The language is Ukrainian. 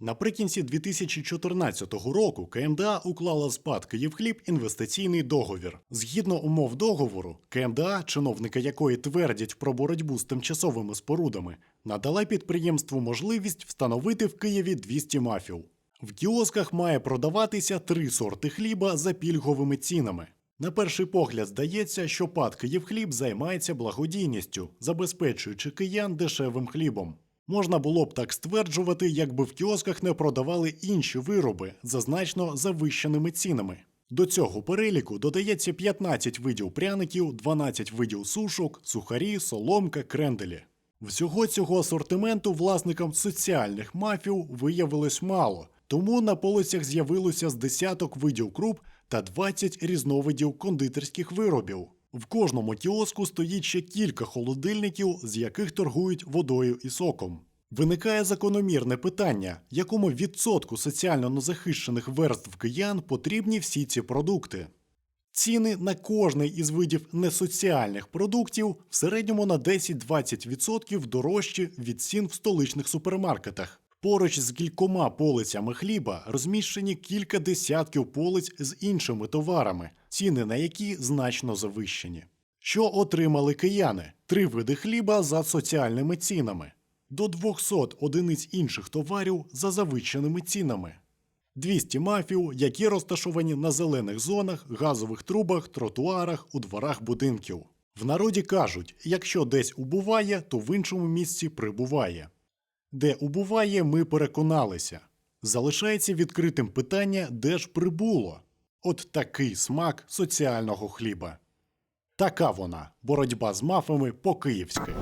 Наприкінці 2014 року КМДА уклала з ПАД «Київхліб» інвестиційний договір. Згідно умов договору, КМДА, чиновники якої твердять про боротьбу з тимчасовими спорудами, надала підприємству можливість встановити в Києві 200 мафів. В кіосках має продаватися три сорти хліба за пільговими цінами. На перший погляд здається, що ПАД «Київхліб» займається благодійністю, забезпечуючи киян дешевим хлібом. Можна було б так стверджувати, якби в кіосках не продавали інші вироби за значно завищеними цінами. До цього переліку додається 15 видів пряників, 12 видів сушок, сухарі, соломка, кренделі. Всього цього асортименту власникам соціальних мафів виявилось мало, тому на полицях з'явилося з десяток видів круп та 20 різновидів кондитерських виробів. В кожному кіоску стоїть ще кілька холодильників, з яких торгують водою і соком. Виникає закономірне питання, якому відсотку соціально незахищених верств киян потрібні всі ці продукти. Ціни на кожний із видів несоціальних продуктів в середньому на 10-20% дорожчі від цін в столичних супермаркетах. Поруч з кількома полицями хліба розміщені кілька десятків полиць з іншими товарами, ціни на які значно завищені. Що отримали кияни? Три види хліба за соціальними цінами, до 200 одиниць інших товарів за завищеними цінами. 200 мафів, які розташовані на зелених зонах, газових трубах, тротуарах, у дворах будинків. В народі кажуть, якщо десь убуває, то в іншому місці прибуває. Де убуває, ми переконалися. Залишається відкритим питання, де ж прибуло. От такий смак соціального хліба. Така вона боротьба з мафами по-київськи.